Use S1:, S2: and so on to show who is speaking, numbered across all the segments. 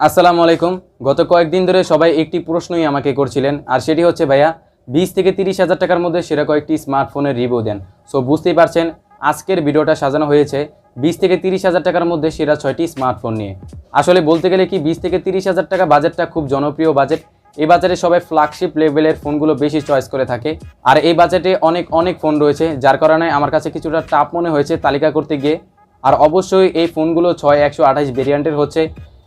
S1: আসসালামু আলাইকুম। গত কয়েকদিন ধরে সবাই একটি প্রশ্নই আমাকে করছিলেন, আর সেটি হচ্ছে, ভাইয়া, বিশ থেকে তিরিশ হাজার টাকার মধ্যে সেরা কয়েকটি স্মার্টফোনের রিভিউ দেন। সো বুঝতেই পারছেন, আজকের ভিডিওটা সাজানো হয়েছে বিশ থেকে তিরিশ হাজার টাকার মধ্যে সেরা ছয়টি স্মার্টফোন নিয়ে। আসলে বলতে গেলে কি, বিশ থেকে তিরিশ হাজার টাকা বাজেটটা খুব জনপ্রিয় বাজেট। এই বাজারে সবাই ফ্ল্যাগশিপ লেভেলের ফোনগুলো বেশি চয়েস করে থাকে। আর এই বাজেটে অনেক অনেক ফোন রয়েছে, যার কারণে আমার কাছে কিছুটা টাফ মনে হয়েছে তালিকা করতে গিয়ে। আর অবশ্যই এই ফোনগুলো ছয় একশো আঠাশ ভেরিয়েন্টের হচ্ছে।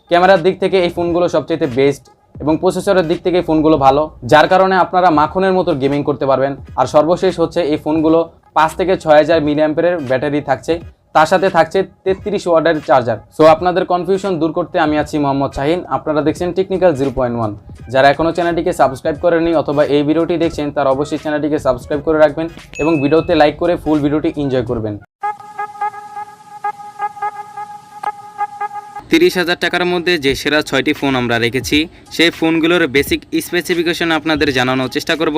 S1: ক্যামেরার দিক থেকে এই ফোনগুলো সবচেয়ে বেস্ট এবং প্রসেসরের দিক থেকে এই ফোনগুলো ভালো, যার কারণে আপনারা মাখনের মতো গেমিং করতে পারবেন। আর সর্বশেষ হচ্ছে এই ফোনগুলো পাঁচ থেকে ছয় হাজার মিলিয়াম্পের ব্যাটারি থাকছে, তার সাথে থাকছে তেত্রিশ ওয়ার্ডের চার্জার সো আপনাদের কনফিউশন দূর করতে আমি আছি মোহাম্মদ শাহিন। আপনারা দেখছেন টেকনিক্যাল জিরো পয়েন্ট ওয়ান যারা এখনও চ্যানেলটিকে সাবস্ক্রাইব করেনি অথবা এই ভিডিওটি দেখছেন, তারা অবশ্যই চ্যানেলটিকে সাবস্ক্রাইব করে রাখবেন এবং ভিডিওতে লাইক করে ফুল ভিডিওটি এনজয় করবেন। তিরিশ হাজার টাকার মধ্যে যে সেরা ছয়টি ফোন আমরা রেখেছি, সেই ফোনগুলোর বেসিক স্পেসিফিকেশন আপনাদের জানানোর চেষ্টা করব,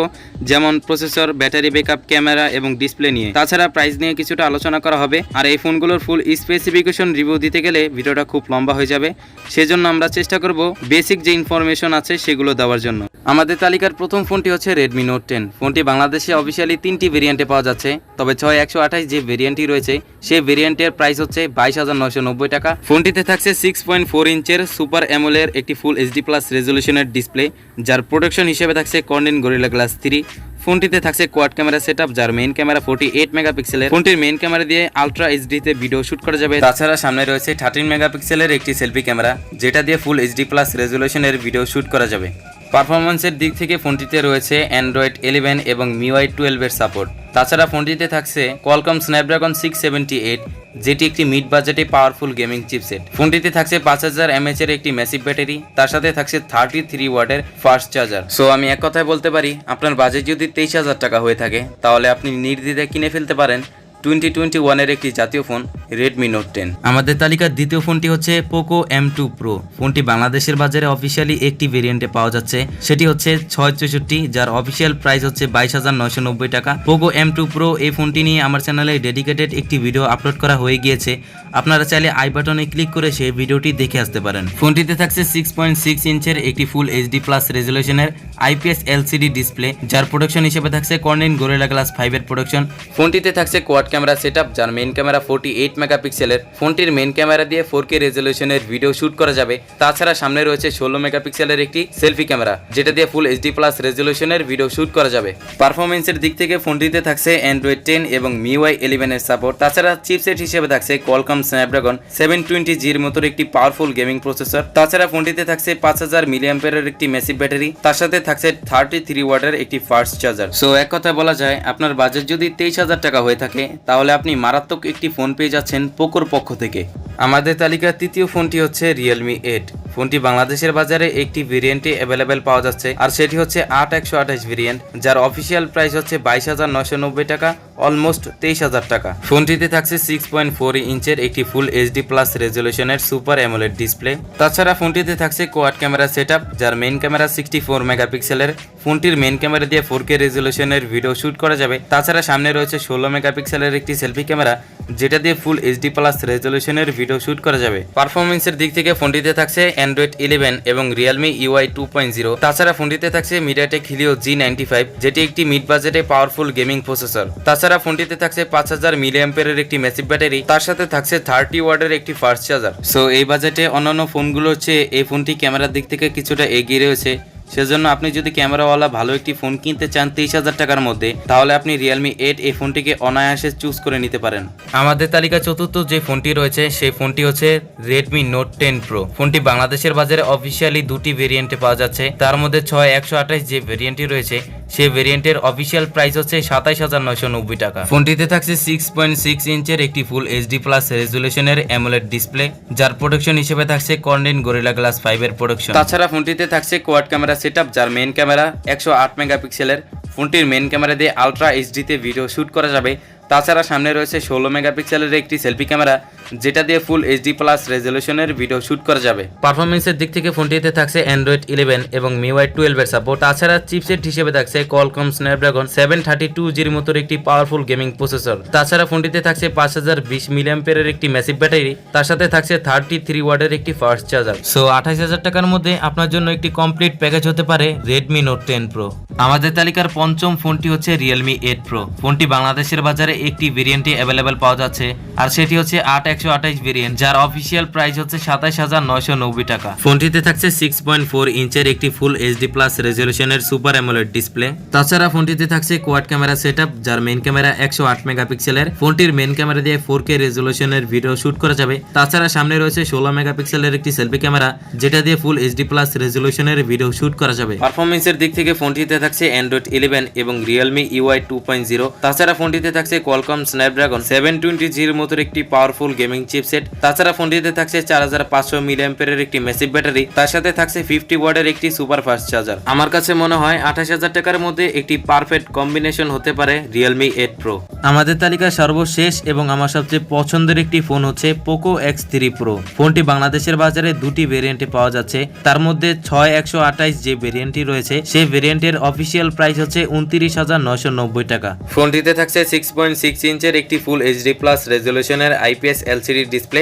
S1: যেমন প্রসেসর ব্যাটারি ব্যাকআপ ক্যামেরা এবং ডিসপ্লে নিয়ে। তাছাড়া প্রাইস নিয়ে কিছুটা আলোচনা করা হবে। আর এই ফোনগুলোর ফুল স্পেসিফিকেশন রিভিউ দিতে গেলে ভিডিওটা খুব লম্বা হয়ে যাবে। সেজন্য আমরা চেষ্টা করব বেসিক যে ইনফরমেশন আছে সেগুলো দেওয়ার জন্য। আমাদের তালিকার প্রথম ফোনটি হচ্ছে রেডমি নোট টেন ফোনটি বাংলাদেশে অফিসিয়ালি তিনটি ভেরিয়েন্টে পাওয়া যাচ্ছে। তবে ছয় একশো আঠাশ যে ভেরিয়েন্টটি রয়েছে, সেই ভেরিয়েন্টের প্রাইস হচ্ছে বাইশ হাজার নয়শো নব্বই টাকা। ফোনটিতে থাকছে সিক্স পয়েন্ট ফোর ইঞ্চের সুপার অ্যামোলের একটি ফুল এইচডি প্লাস রেজলিউশনের ডিসপ্লে যার প্রোটেকশন হিসেবে থাকছে কর্নিন গরিলা গ্লাস থ্রি ফোনটিতে থাকছে কোয়াড ক্যামেরা সেটআপ যার মেইন ক্যামেরা ফোর্টি এইট মেগাপিক্সেলের ফোনটির মেইন ক্যামেরা দিয়ে আলট্রা এইচডিতে ভিডিও শুট করা যাবে। তাছাড়া সামনে রয়েছে থার্টিন মেগাপিক্সেলের একটি সেলফি ক্যামেরা যেটা দিয়ে ফুল এইচডি প্লাস রেজলিউশনের ভিডিও শুট করা যাবে। পারফরমেন্সের দিক থেকে ফোনটিতে রয়েছে অ্যান্ড্রয়েড ইলেভেন এবং মিওয়াই টুয়েলভের সাপোর্ট তাছাড়া ফোনটিতে থাকছে Qualcomm Snapdragon six seventy eight যেটি একটি মিড বাজেটে পাওয়ারফুল গেমিং চিপসেট ফোনটিতে থাকছে পাঁচ হাজার এমএচ এর একটি ম্যাসিভ ব্যাটারি তার সাথে থাকছে থার্টি থ্রি ওয়ার্ডের ফাস্ট চার্জার সো আমি এক কথায় বলতে পারি, আপনার বাজেট যদি তেইশ হাজার টাকা হয়ে থাকে, তাহলে আপনি নির্দ্বিধায় কিনে ফেলতে পারেন। টোয়েন্টি টোয়েন্টি ওয়ানের একটি জাতীয় ফোন রেডমি নোট টেন আমাদের তালিকার দ্বিতীয় ফোনটি হচ্ছে পোকো এম টু প্রো ফোনটি বাংলাদেশের বাজারে অফিসিয়ালি একটি ভেরিয়েন্টে পাওয়া যাচ্ছে। সেটি হচ্ছে ছয় চৌষট্টি যার অফিসিয়াল প্রাইস হচ্ছে বাইশ হাজার নয়শো নব্বই টাকা। পোকো এম টু প্রো এই ফোনটি নিয়ে আমার চ্যানেলে ডেডিকেটেড একটি ভিডিও আপলোড করা হয়ে গিয়েছে। আপনারা চাইলে আই বাটনে ক্লিক করে সেই ভিডিওটি দেখে আসতে পারেন। ফোনটিতে থাকছে সিক্স পয়েন্ট সিক্স ইঞ্চের একটি ফুল এইচডি প্লাস রেজলিউশনের আইপিএস এলসিডি ডিসপ্লে যার প্রোডাকশন হিসেবে থাকছে কর্নিন গোরেলা গ্লাস ফাইভের প্রোডাকশন ফোনটিতে থাকছে কোয়াড ক্যামেরা সেটআপ যার মেন ক্যামেরা ফোর্টি এইট মেগাপিক্সেলের ফোনটির মেন ক্যামেরা দিয়ে ফোর কে রেজলিউশনের ভিডিও শুট করা যাবে। তাছাড়া সামনে রয়েছে ষোলো মেগাপিক্সেলের একটি সেলফি ক্যামেরা, যেটা দিয়ে ফুল এইচডি প্লাস রেজলিউশনের ভিডিও শুট করা যাবে। পারফরমেন্সের দিক থেকে ফোনটিতে থাকছে অ্যান্ড্রয়েড টেন এবং মিওয়াই ইলেভেনের সাপোর্ট তাছাড়া চিপসেট হিসেবে থাকছে কলকম স্ন্যাপড্রাগন সেভেন টোয়েন্টি জির মতো একটি পাওয়ারফুল গেমিং প্রসেসর তাছাড়া ফোনটিতে থাকছে পাঁচ হাজার মিলিয়াম্পেয়ারের একটি মেসিভ ব্যাটারি তার সাথে থাকছে থার্টি থ্রি ওয়াটের একটি ফার্স্ট চার্জার সো এক কথায় বলা যায়, আপনার বাজেট যদি তেইশ হাজার টাকা হয়ে থাকে তাহলে আপনি মারাত্মক একটি ফোন পেয়ে যাচ্ছেন পোকোর পক্ষ থেকে। আমাদের তালিকার তৃতীয় ফোনটি হচ্ছে রিয়েলমি এইট ফোনটি বাংলাদেশের বাজারে একটি ভেরিয়েন্টে অ্যাভেলেবেল পাওয়া যাচ্ছে, আর সেটি হচ্ছে আট একশো আঠাশ ভেরিয়েন্ট যার অফিসিয়াল প্রাইস হচ্ছে বাইশ হাজার নব্বই টাকা। অলমোস্ট তেইশ হাজার টাকা। ফোনটিতে থাকছে সিক্স পয়েন্ট ফোর ইঞ্চের একটি ফুল এইচডি প্লাস রেজলিউশনের সুপার অ্যামোলেড ডিসপ্লে তাছাড়া ফোনটিতে থাকছে কোয়াড ক্যামেরা সেটআপ যার মেইন ক্যামেরা সিক্সটি ফোর মেগাপিক্সেলের ফোনটির মেইন ক্যামেরা দিয়ে ফোর কে রেজলিউশনের ভিডিও শুট করা যাবে। তাছাড়া সামনে রয়েছে ষোলো মেগাপিক্সেলের একটি সেলফি ক্যামেরা যেটা দিয়ে ফুল এইচডি প্লাস রেজলিউশনের ভিডিও শুট করা যাবে। পারফরমেন্সের দিক থেকে ফোনটিতে থাকছে অ্যান্ড্রয়েড ইলেভেন এবং Realme UI two point zero তাছাড়া ফোনটিতে থাকছে MediaTek Helio G ninety five যেটি একটি মিড বাজেটে পাওয়ারফুল গেমিং প্রসেসর তাছাড়া ফোনটিতে থাকছে পাঁচ হাজার মিলিয়াম্পের একটি ম্যাসিভ ব্যাটারি তার সাথে থাকছে থার্টি ওয়ার্ডের একটি ফার্স্ট চার্জার সো এই বাজেটে অন্যান্য ফোনগুলোর চেয়ে এই ফোনটি ক্যামেরার দিক থেকে কিছুটা এগিয়ে রয়েছে। সেজন্য আপনি যদি ক্যামেরাওয়ালা ভালো একটি ফোন কিনতে চান তেইশ হাজার টাকার মধ্যে, তাহলে আপনি রিয়েলমি এইট এই ফোনটিকে অনায়াসে চুজ করে নিতে পারেন। আমাদের তালিকা চতুর্থ যে ফোনটি রয়েছে, সেই ফোনটি হচ্ছে রেডমি নোট টেন প্রো ফোনটি বাংলাদেশের বাজারে অফিসিয়ালি দুটি ভেরিয়েন্টে পাওয়া যাচ্ছে। তার মধ্যে ছয় একশো আঠাশ যে ভেরিয়েন্টটি রয়েছে সেই ভেরিয়েন্টের অফিসিয়াল প্রাইস হচ্ছে সাতাইশ হাজার নয়শো নব্বই টাকা। ফোনটিতে থাকছে সিক্স পয়েন্ট সিক্স ইঞ্চের একটি ফুল এইচডি প্লাস রেজুলেশনের অ্যামোলেড ডিসপ্লে যার প্রোডাকশন হিসেবে থাকছে কর্নিন গরিলা গ্লাস ফাইভের প্রোডাকশন তাছাড়া ফোনটিতে থাকছে কোয়াড ক্যামেরা সেটআপ যার মেন ক্যামেরা একশো আট মেগাপিক্সেলের ফোনটির মেন ক্যামেরা দিয়ে আলট্রা এইচডিতে ভিডিও শুট করা যাবে। তাছাড়া সামনে রয়েছে ষোলো মেগাপিক্সেলের একটি সেলফি ক্যামেরা
S2: যেটা দিয়ে ফুল এইচডি প্লাস রেজলিউশনের ভিডিও শুট করা যাবে। পারফরমেন্সের দিক থেকে ফোনটিতে থাকছে অ্যান্ড্রয়েড ইলেভেন এবং মিওয়াই টুয়েলভের সাপোর্ট তাছাড়া চিপসেট হিসেবে থাকছে Qualcomm Snapdragon seven thirty two জির মতো একটি পাওয়ারফুল গেমিং প্রসেসর তাছাড়া ফোনটিতে থাকছে পাঁচ হাজার বিশ মিলিয়াম্পের একটি ম্যাসিভ ব্যাটারি তার সাথে থাকছে থার্টি থ্রি ওয়ার্ডের একটি ফাস্ট চার্জার সো আঠাশ হাজার টাকার মধ্যে আপনার জন্য একটি কমপ্লিট প্যাকেজ হতে পারে রেডমি নোট টেন প্রো আমাদের তালিকার পঞ্চম ফোনটি হচ্ছে রিয়েলমি এইট প্রো ফোনটি বাংলাদেশের বাজারে একটি ভেরিয়েন্টে অ্যাভেলেবেল পাওয়া যাচ্ছে। আর সেটি হচ্ছে আট একশো আঠাইশ ভেরিয়েন্ট যার অফিসিয়াল প্রাইস হচ্ছে সাতাশ হাজার নয়শো নব্বই টাকা। ফোনটিতে থাকছে সিক্স পয়েন্ট ফোর ইঞ্চের একটি ফুল এইচডি প্লাস রেজলিউশনের সুপার অ্যামোলেড ডিসপ্লে তাছাড়া ফোনটিতে থাকছে কোয়াড ক্যামেরা সেট যার মেন ক্যামেরা একশো আট মেগাপিক্সেলের ফোনটির মেইন ক্যামেরা দিয়ে ফোর কে রেজলিউশনের ভিডিও শুট করা যাবে। তাছাড়া সামনে রয়েছে ষোলো মেগাপিক্সেলের একটি সেলফি ক্যামেরা যেটা দিয়ে ফুল এইচডি প্লাস রেজলিউশনের ভিডিও শুট করা যাবে। পারফরমেন্সের দিক থেকে ফোনটিতে থাকছে অ্যান্ড্রয়েড ইলেভেন এবং Realme UI two point zero তাছাড়া ফোনটিতে থাকছে কোয়ালকম স্ন্যাপড্রাগন সেভেন টোয়েন্টি জির মতো একটি পাওয়ারফুল গেমিং চিপসেট তাছাড়া ফোনটিতে থাকছে চার হাজার পাঁচশো মিলিয়াম্পের একটি মেসিভ ব্যাটারি তার সাথে থাকছে ফিফটি ওয়ার্ডের একটি সুপার ফাস্ট চার্জার আমার কাছে মনে হয় আঠাশ হাজার টাকার মধ্যে একটি পারফেক্ট কম্বিনেশন হতে পারে রিয়েলমি এইট প্রো আমাদের তালিকায় সর্বশেষ এবং আমার সবচেয়ে পছন্দের একটি ফোন হচ্ছে পোকো এক্স থ্রি প্রো ফোনটি বাংলাদেশের বাজারে দুটি ভেরিয়েন্টে পাওয়া যাচ্ছে। তার মধ্যে ছয় একশো আঠাইশ যে ভেরিয়েন্টটি রয়েছে, সেই ভেরিয়েন্টের অফিসিয়াল প্রাইস হচ্ছে উনত্রিশ হাজার নয়শো নব্বই টাকা। ফোনটিতে থাকছে সিক্স পয়েন্ট সিক্স ইঞ্চের একটি ফুল এইচডি প্লাস রেজলিউশনের আইপিএস এলসিডি ডিসপ্লে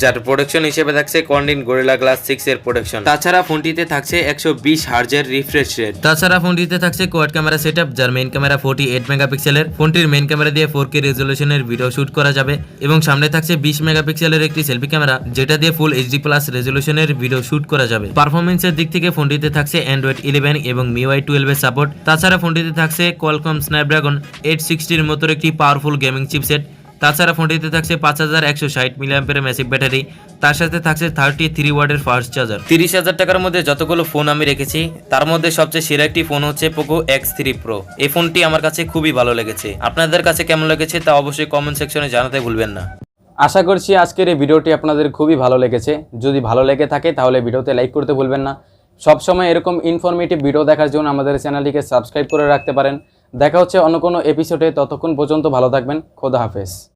S2: যার প্রোডাকশন হিসেবে থাকছে কন্ডিন গোরিলা গ্লাস সিক্স এর প্রোডাকশন তাছাড়া ফোনটিতে থাকছে একশো বিশ হার্জের রিফ্রেশ রেট তাছাড়া ফোনটিতে থাকছে কোয়াড ক্যামেরা সেট যার মেইন ক্যামেরা ফোর্টি এইট মেগাপিক্সেলের ফোনটির মেইন ক্যামেরা দিয়ে ফোর কে রেজলিউশনের ভিডিও শুট করা যাবে। এবং সামনে থাকছে বিশ মেগাপিক্সেলের একটি সেলফি ক্যামেরা যেটা দিয়ে ফুল এইচডি প্লাস রেজলিউশনের ভিডিও শুট করা যাবে। পারফরমেন্সের দিক থেকে ফোনটিতে থাকছে অ্যান্ড্রয়েড ইলেভেন এবং মিওয়াই টুয়েলভের সাপোর্ট তাছাড়া ফোনটিতে থাকছে কোয়ালকম স্ন্যাপড্রাগন এইট সিক্সটির মতো একটি পাওয়ারফুল গেমিং চিপসেট তাছাড়া ফোনটিতে থাকছে পাঁচ হাজার একশো ষাট মিলিয়াম্পের ম্যাসিভ ব্যাটারি তার সাথে থাকছে থার্টি থ্রি ওয়ার্ডের ফাস্ট চার্জার তিরিশ হাজার টাকার মধ্যে যতগুলো ফোন আমি রেখেছি তার মধ্যে সবচেয়ে সেরা একটি ফোন হচ্ছে পোকো এক্স থ্রি প্রো এই ফোনটি আমার কাছে খুবই ভালো লেগেছে। আপনাদের কাছে কেমন লেগেছে তা অবশ্যই কমেন্ট সেকশনে জানাতে ভুলবেন না।
S1: আশা করছি আজকের এই ভিডিওটি আপনাদের খুবই ভালো লেগেছে। যদি ভালো লেগে থাকে তাহলে ভিডিওতে লাইক করতে ভুলবেন না। সবসময় এরকম ইনফরমেটিভ ভিডিও দেখার জন্য আমাদের চ্যানেলটিকে সাবস্ক্রাইব করে রাখতে পারেন। দেখা হচ্ছে অন্য কোনো এপিসোডে ততক্ষণ পর্যন্ত ভালো থাকবেন। খোদা হাফেজ।